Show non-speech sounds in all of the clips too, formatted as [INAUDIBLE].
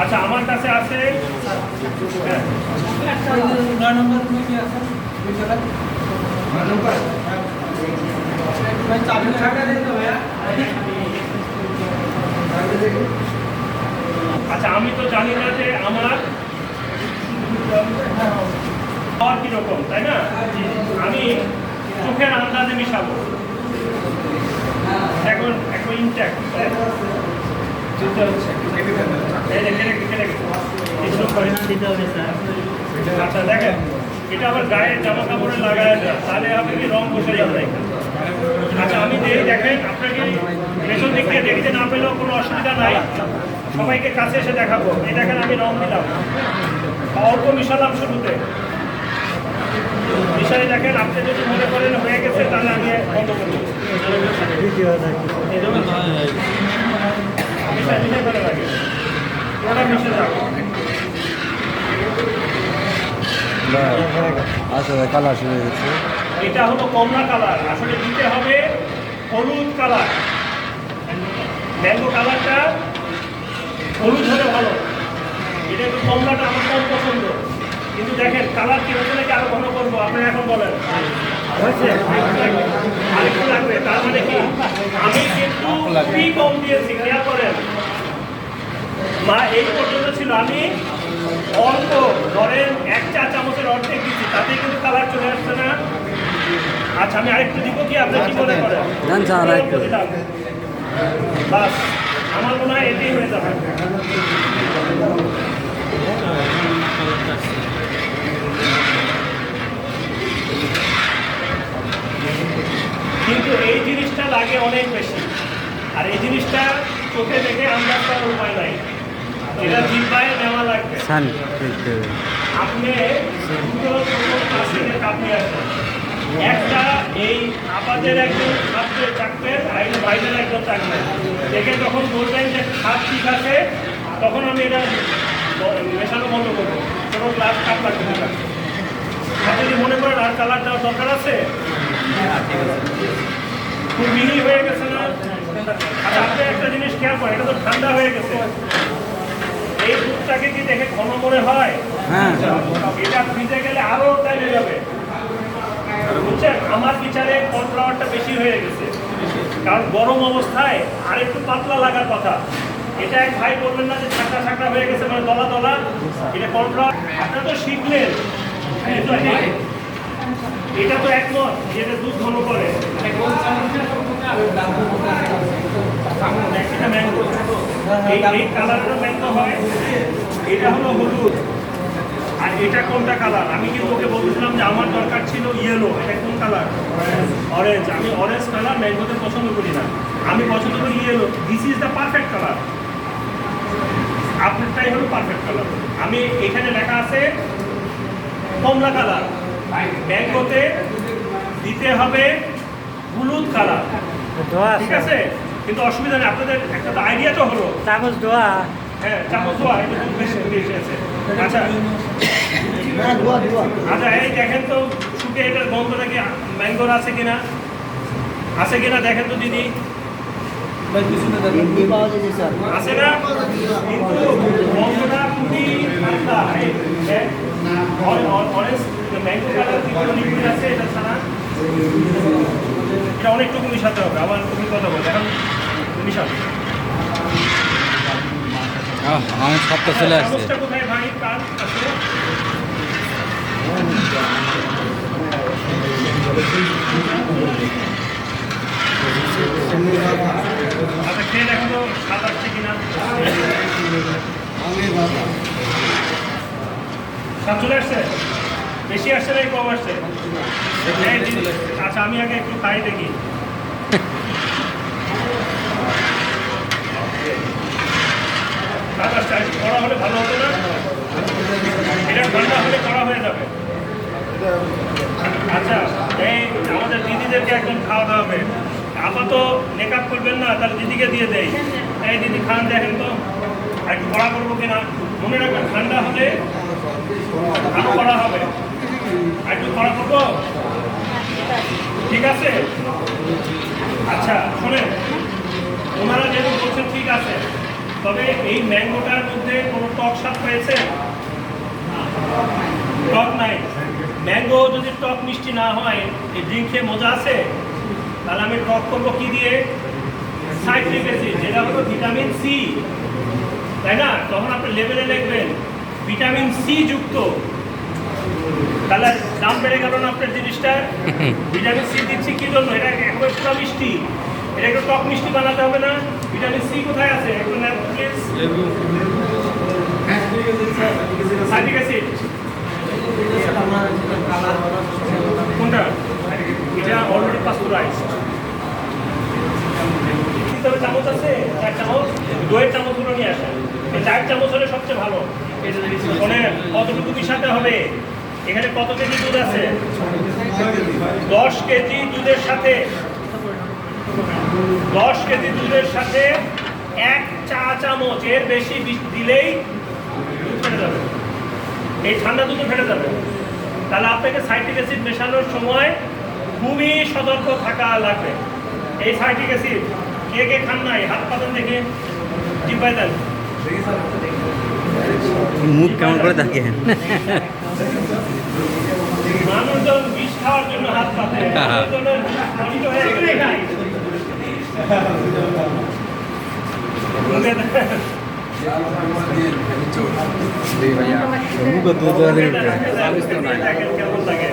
আচ্ছা আমার কাছে আছে। আচ্ছা আমি তো জানি না যে আমার খাওয়ার কীরকম তাই না? আমি চোখের আন্দাজে মিশাবো। এখন এখন ইনট্যাক্ট আচ্ছা দেখেন এটা আবার গায়ের জামা কাপড়ে লাগায় না তাহলে হবে কি রং বসে যাবে আচ্ছা আমি দেই দেখেন আপনাকে পেছন দিক থেকে দেখতে না পেলেও কোনো অসুবিধা নাই সবাইকে কাছে এসে দেখাবো এই দেখেন আমি রং দিলাম অল্প মিশালাম শুরুতে মিশাই দেখেন আপনি যদি মনে করেন হয়ে গেছে তাহলে আমি বন্ধ করব আচ্ছা কালার শুরু হয়ে গেছে। এটা হলো কমলা কালার আসলে দিতে হবে হলুদ কালার ম্যাঙ্গো কালারটা হলুদ হলে ভালো। এটা একটু কমলাটা আমার কম পছন্দ। কিন্তু দেখেন কালার কি হচ্ছে নাকি আরও ঘন করব? আপনি এখন বলেন। হয়েছে? আরেকটু লাগবে। তার মানে কি? আমি কিন্তু কম দিয়েছি। করেন এই পর্যন্ত ছিল আমি অল্প ধরেন এক চা চামচের অর্ধেক দিচ্ছি তাতে কিন্তু কালার চলে আসছে না। আচ্ছা আমি আরেকটু দিব কি? আপনি কি মনে করেন। বাস আমার মনে হয় এটাই হয়ে যাবে। কিন্তু এই জিনিসটা লাগে অনেক বেশি। আর এই জিনিসটা চোখে দেখে আন্দাজ করার উপায় নাই এটা জিব্বায় নেওয়া লাগবে সান আপনি একটা এই আপাদের একজন ছাত্রে চাকবেন আর বাইরের একজন চাকবেন দেখে যখন বলবেন যে খাপ ঠিক আছে তখন আমি এটা মেশানো বন্ধ করব। ছোটো গ্লাস কাপ লাগবে আছে আপনি যদি মনে করেন আর কালার দেওয়ার দরকার আছে? খুব মিহি হয়ে গেছে না? আচ্ছা আপনি একটা জিনিস খেয়াল করেন এটা তো ঠান্ডা হয়ে গেছে। এই দুধটাকে কি দেখে ঘন মনে হয়? হ্যাঁ। এটা ফ্রিজে গেলে আরও টাইম যাবে। বুঝছেন? আমার বিচারে কর্নফ্লাওয়ারটা বেশি হয়ে গেছে। কারণ গরম অবস্থায় আর একটু পাতলা লাগার কথা। এটা এক ভাই বলবেন না যে ছাকড়া ছাকড়া হয়ে গেছে মানে দলা দলা। এটা কর্নফ্লাওয়ার আপনারা তো শিখলেন এই- এটা তো একমত যেটা দুধ ঘন করে এটা ম্যাঙ্গো এই কালারটা ম্যাঙ্গো হয় এটা হলো হলুদ। আর এটা কোনটা কালার আমি কিন্তু ওকে বলছিলাম যে আমার দরকার ছিল ইয়েলো এটা কোন কালার অরেঞ্জ আমি অরেঞ্জ কালার ম্যাঙ্গোতে পছন্দ করি না। আমি পছন্দ করি yellow this is the perfect colour আপনারটাই হলো পারফেক্ট কালার আমি এখানে লেখা আছে কমলা কালার ম্যাঙ্গোতে দিতে হবে হলুদ কালার ঠিক আছে? কিন্তু অসুবিধা নেই আপনাদের একটা তো আইডিয়া তো হলো। চামচ ধোয়া হ্যাঁ চামচ দোয়া এটা খুব বেশি আছে আচ্ছা। আচ্ছা এই দেখেন তো শুকে এটার গন্ধটা কি ম্যাঙ্গোর আছে কিনা? আছে কিনা দেখেন তো দিদি। আছে না কিন্তু গন্ধটা খুবই ঠান্ডা এই দেখ, অ- অ- অরেঞ্জ ম্যাঙ্গো কালার কি কোনো লিকুইড আছে এটা ছাড়া এটা অনেকটুকু মিশাতে হবে আবার তুমি কথা বল এখন মিশাবে আহ, আমার সবটা চলে চলে আসছে? বেশি আসছে না আসছে? আচ্ছা আমি আগে একটু খাই দেখি। আর একটু কড়া হলে ভালো হতো না? এটা ঠান্ডা হলে কড়া হয়ে যাবে। আচ্ছা এই আমাদের দিদিদেরকে একদম খাওয়াতে হবে। আপাতত মেকআপ করবেন না, তাহলে দিদিকে দিয়ে দেই। এই দিদি খান, দেখেন তো, একটু কড়া করব কিনা? মনে রাখবেন, ঠান্ডা হলে আরও কড়া হবে। একটু কড়া করব? ঠিক আছে আচ্ছা শোনেন ওনারা যেহেতু বলছেন ঠিক আছে তবে এই ম্যাঙ্গোটার মধ্যে কোনো টক স্বাদ পেয়েছে টক নাই। ম্যাঙ্গো যদি টক মিষ্টি না হয় এই ড্রিঙ্ক খেয়ে মজা আছে? তাহলে আমি টক করব কি দিয়ে? সাইট্রিক অ্যাসিড যেটা হলো ভিটামিন সি। তাই না? তখন আপনি লেভেলে লিখবেন ভিটামিন সি যুক্ত। তাহলে দাম বেড়ে গেল না আপনার জিনিসটা? [LAUGHS] ভিটামিন সি দিচ্ছি কি জন্য? এটা একেবারে পুরো মিষ্টি। এটা একটু টক মিষ্টি বানাতে হবে না? ভিটামিন সি কোথায় আছে? একটু নেন প্লিজ আছে, চার চামচ, দইয়ের চামচগুলো নিয়ে আসেন। চার চামচ হলে সবচেয়ে ভালো। মানে কতটুকু মিশাতে হবে? এখানে কত কেজি দুধ আছে? দশ কেজি দুধের সাথে দশ কেজি দুধের সাথে এক চা চামচ এর বেশি দিলেই ফেটে যাবে। এই ঠান্ডা দুধও ফেটে যাবে। তাহলে আপনাকে সাইট্রিক অ্যাসিড মেশানোর সময় খুবই সতর্ক থাকা লাগবে। এই সাইট্রিক অ্যাসিড কে কে খান নাই? হাত পাতেন দেখে। জিব্বাই দেন। মুখ কেমন করে মানুষজন বিষ খাওয়ার জন্য হাত পাতে। হয়ে গেছে। মুখে দেন। মুখ দুধ মুখে দেন, দেখেন কেমন লাগে।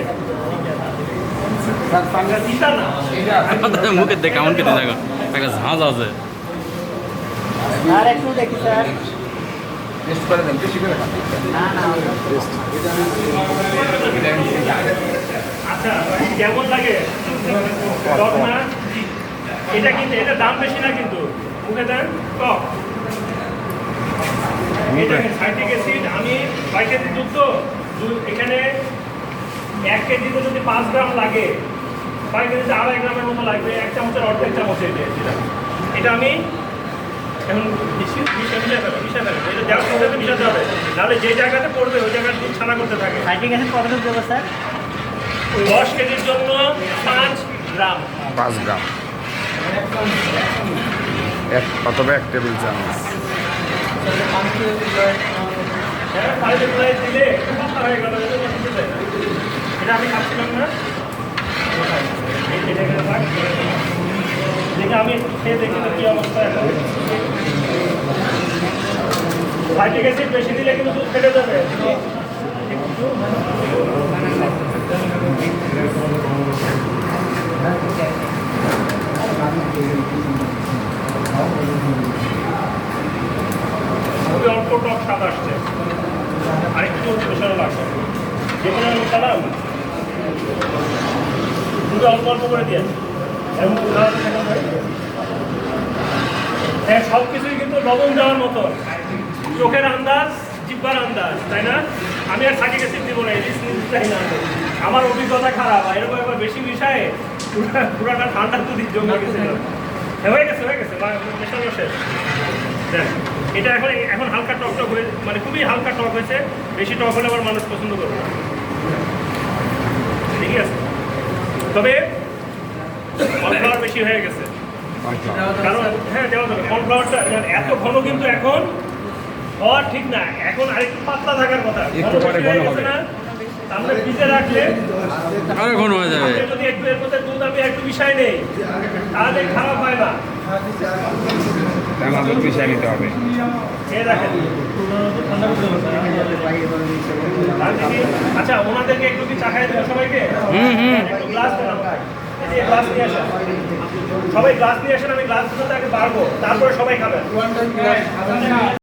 তিতা না। মুখে দেখে কেমন খেতে দেখো একটা ঝাঁজ আছে আর একটু দেখি স্যার টেস্ট করে দেন বেশি করে খান না না আচ্ছা কেমন লাগে এটা কিন্তু এটা দাম বেশি না কিন্তু। মুখে দেন টক। এটা সাইট্রিক অ্যাসিড আমি ছয় কেজি দুধ তো এখানে এক কেজিতে যদি পাঁচ গ্রাম লাগে ছয় কেজিতে আড়াই গ্রামের মতো লাগবে এক চামচের অর্ধেক চামচ এটা এটা এটা আমি এখন মিশিয়ে মিশিয়ে মিশিয়ে ফেলো মিশিয়ে ফেলো এটা দেওয়ার সাথে মিশাতে হবে। নাহলে যে জায়গাতে পড়বে ওই জায়গায় দুধ ছানা করতে থাকে। সাইটিং অ্যাসিড কতটুকু দেবো স্যার? দশ কেজির জন্য পাঁচ গ্রাম। পাঁচ গ্রাম। এক, অথবা এক টেবিল চামচ না। আমি না। দেখি তো কি অবস্থা এখন সাইট্রিক বেশি দিলে কিন্তু ফেটে যাবে খুবই অল্প টক স্বাদ আসছে আরেকটু মেশানো লাগছে যেখানে আমি খেলাম অল্প অল্প করে হয়। সব কিছুই কিন্তু লবণ মতো। চোখের আন্দাজ জিব্বার আন্দাজ তাই না? আমি আর সাকি গেছি দিব না রিস্ক চাই না। আমার অভিজ্ঞতা খারাপ এরকম একবার বেশি মিশায় পুরাটা ঠান্ডা জমে গেছে হ্যাঁ, হয়ে গেছে হয়ে গেছে শেষ। এটা এখন এখন হালকা টক টক হয়ে মানে খুবই হালকা টক হয়েছে বেশি টক হলে আবার মানুষ পছন্দ করবে না। ঠিক আছে। তবে কর্নফ্লাওয়ার বেশি হয়ে গেছে। কারণ হ্যাঁ দেওয়া যাবে। কর্নফ্লাওয়ারটা এত ঘন কিন্তু এখন হওয়া ঠিক না। এখন আরেকটু পাতলা থাকার কথা। একটু পরে ঘন হবে। আমরা ফ্রিজে রাখলে আরও ঘন হয়ে যাবে। যদি একটু এর মধ্যে দুধ আমি একটু মিশাই নেই তাহলে খারাপ হয় না। রান্না পিছিয়ে নিতে হবে। আচ্ছা ওনাদেরকে একটু কি চা খাই দেবো সবাইকে? হুম, হুম। গ্লাস নিয়ে আসেন। সবাই গ্লাস নিয়ে আসেন আমি গ্লাস আগে বাড়বো তারপরে সবাই খাবেন।